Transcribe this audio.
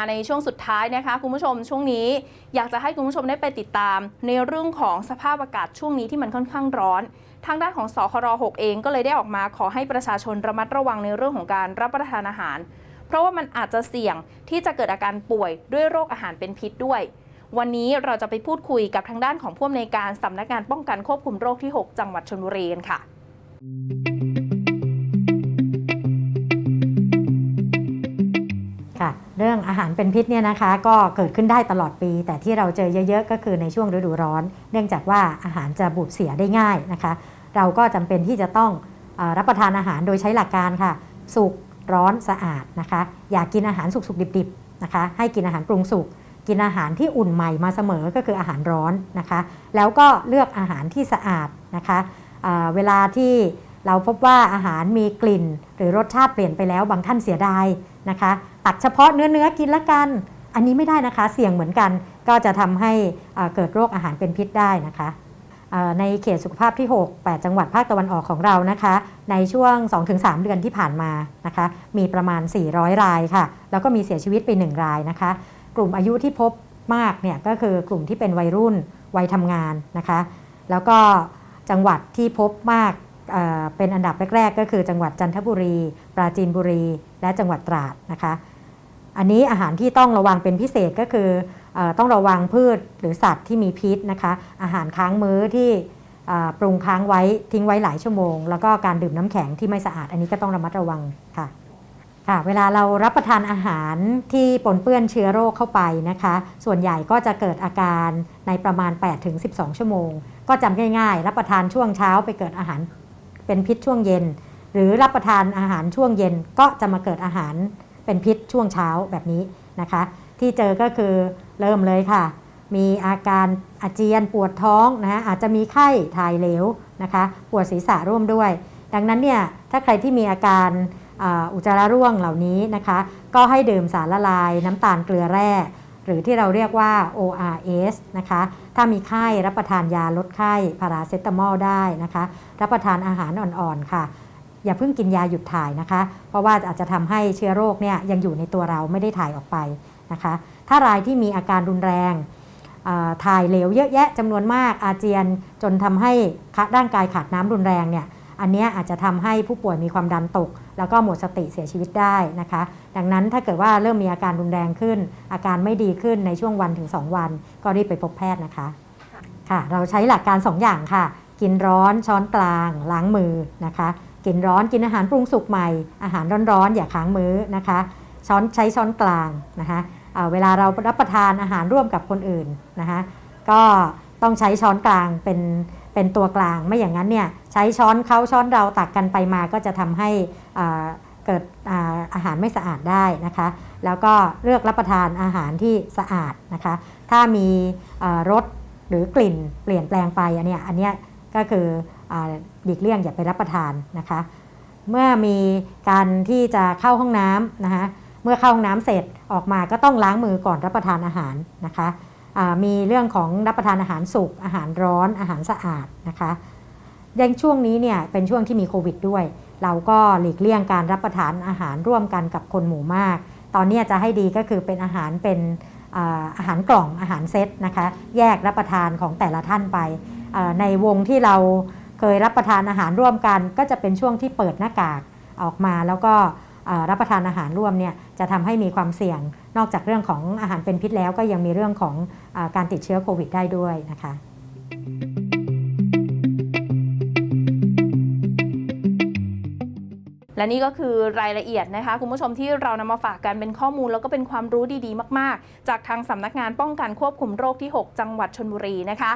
มาในช่วงสุดท้ายนะคะคุณผู้ชมช่วงนี้อยากจะให้คุณผู้ชมได้ไปติดตาม ในเรื่องของสภาพอากาศช่วงนี้ที่มันค่อนข้างร้อน ทางด้านของสคร6เองก็เลยได้ออกมาขอให้ประชาชนระมัดระวังในเรื่องของการรับประทานอาหาร เพราะว่ามันอาจจะเสี่ยงที่จะเกิดอาการป่วยด้วยโรคอาหารเป็นพิษด้วย วันนี้เราจะไปพูดคุยกับทางด้านของผู้อำนวยการสำนักงานป้องกันควบคุมโรคที่ 6 จังหวัดชลบุรีกันค่ะ เรื่องอาหารเป็นพิษเนี่ยนะคะก็เกิดขึ้นได้ตลอดปี แต่ที่เราเจอเยอะๆ ก็คือในช่วงฤดูร้อน เนื่องจากว่าอาหารจะบูดเสียได้ง่ายนะคะ เราก็จำเป็นที่จะต้องอรับประทานอาหารโดยใช้หลักการค่ะ สุกร้อนสะอาดนะคะ อย่ากกินอาหารสุกๆดิบๆนะคะ ให้กินอาหารปรุงสุกกินอาหารที่อุ่นใหม่มาเสมอก็คืออาหารร้อนนะคะ แล้วก็เลือกอาหารที่สะอาดนะคะเเวลาที่ เราพบว่าอาหารมีกลิ่น หรือรสชาติเปลี่ยนไปแล้วบางท่านเสียดายนะคะ ตักเฉพาะเนื้อเนื้อกินละกัน อันนี้ไม่ได้นะคะเสี่ยงเหมือนกัน ก็จะทำให้เกิดโรคอาหารเป็นพิษได้นะคะในเขตสุขภาพที่ 6 8 จังหวัดภาคตะวันออกของเรานะคะ ในช่วง 2-3 เดือนที่ผ่านมานะคะ มีประมาณ 400 รายค่ะ แล้วก็มีเสียชีวิตไป 1 รายนะคะ กลุ่มอายุที่พบมากเนี่ยก็คือกลุ่มที่เป็นวัยรุ่นวัยทำงานนะคะ แล้วก็จังหวัดที่พบมาก เป็นอันดับแรกๆ ก็คือจังหวัดจันทบุรี ปราจีนบุรี และจังหวัดตราดนะคะ อันนี้อาหารที่ต้องระวังเป็นพิเศษก็คือออต้องระวังพืชหรือสัตว์ที่มีพิษนะคะ อาหารค้างมื้อที่ปรุงค้างไว้ทิ้งไว้หลายชั่วโมง แล้วก็การดื่มน้ำแข็งที่ไม่สะอาด อันนี้ก็ต้องระมัดระวังค่ะค่ะ เวลาเรารับประทานอาหารที่ปนเปื้อนเชื้อโรคเข้าไปนะคะ ส่วนใหญ่ก็จะเกิดอาการในประมาณ 8-12 ชั่วโมง ก็จำง่ายๆ รับประทานช่วงเช้าไปเกิดอาหาร เป็นพิษช่วงเย็น หรือรับประทานอาหารช่วงเย็นก็จะมาเกิดอาหารเป็นพิษช่วงเช้าแบบนี้นะคะ ที่เจอก็คือเริ่มเลยค่ะ มีอาการอาเจียนปวดท้องนะฮะอาจจะมีไข้ถ่ายเหลวนะคะปวดศีรษะร่วมด้วย ดังนั้นเนี่ยถ้าใครที่มีอาการอุจจาระร่วงเหล่านี้นะคะ ก็ให้ดื่มสารละลายน้ำตาลเกลือแร่ หรือที่เราเรียกว่า ORS นะคะ ถ้ามีไข้รับประทานยาลดไข้พาราเซตามอลได้นะคะ รับประทานอาหารอ่อนๆค่ะ อย่าเพิ่งกินยาหยุดถ่ายนะคะ เพราะว่าอาจจะทำให้เชื้อโรคเนี่ยยังอยู่ในตัวเราไม่ได้ถ่ายออกไปนะคะ ถ้ารายที่มีอาการรุนแรงถ่ายเหลวเยอะแยะจำนวนมากอาเจียนจนทำให้ร่างกายขาดน้ำรุนแรงเนี่ย อันนี้อาจจะทำให้ผู้ป่วยมีความดันตก แล้วก็หมดสติเสียชีวิตได้นะคะ ดังนั้นถ้าเกิดว่าเริ่มมีอาการรุนแรงขึ้น อาการไม่ดีขึ้นในช่วงวันถึง 2 วัน ก็รีบไปพบแพทย์นะคะค่ะเราใช้หลักการ 2 อย่างค่ะ กินร้อนช้อนกลาง ล้างมือนะคะ กินร้อนกินอาหารปรุงสุกใหม่ อาหารร้อนๆอย่าค้างมื้อนะคะ ช้อนใช้ช้อนกลางนะคะอ่าเวลาเรารับประทานอาหารร่วมกับคนอื่นนะคะ ก็ต้องใช้ช้อนกลางเป็น เป็นตัวกลาง ไม่อย่างนั้นเนี่ยใช้ช้อนเขาช้อนเราตักกันไปมาก็จะทำให้เกิดอาหารไม่สะอาดได้นะคะ แล้วก็เลือกรับประทานอาหารที่สะอาดนะคะ ถ้ามีรสหรือกลิ่นเปลี่ยนแปลงไปอันเนี้ยอันนี้ก็คืออาหลีกเลี่ยงอย่าไปรับประทานนะคะ เมื่อมีการที่จะเข้าห้องน้ำนะคะเมื่อเข้าห้องน้ำเสร็จออกมาก็ต้องล้างมือก่อนรับประทานอาหารนะคะ มีเรื่องของรับประทานอาหารสุกอาหารร้อนอาหารสะอาดนะคะยังช่วงนี้เนี่ยเป็นช่วงที่มีโควิดด้วย เราก็หลีกเลี่ยงการรับประทานอาหารร่วมกันกับคนหมู่มาก ตอนนี้จะให้ดีก็คือเป็นอาหารเป็นอาหารกล่องอาหารเซตนะคะ แยกรับประทานของแต่ละท่านไป ในวงที่เราเคยรับประทานอาหารร่วมกัน ก็จะเป็นช่วงที่เปิดหน้ากากออกมาแล้วก็รับประทานอาหารร่วมเนี่ยจะทำให้มีความเสี่ยง นอกจากเรื่องของอาหารเป็นพิษแล้วก็ยังมีเรื่องของอการติดเชื้อโควิดได้ด้วยนะคะและนี่ก็คือรายละเอียดนะคะคุณผู้ชมที่เรานำมาฝากกันเป็นข้อมูลแล้วก็เป็นความรู้ดีๆ มาก ๆ จากทางสำนักงานป้องกันควบคุมโรคที่ 6 จังหวัดชนบุรีนะคะ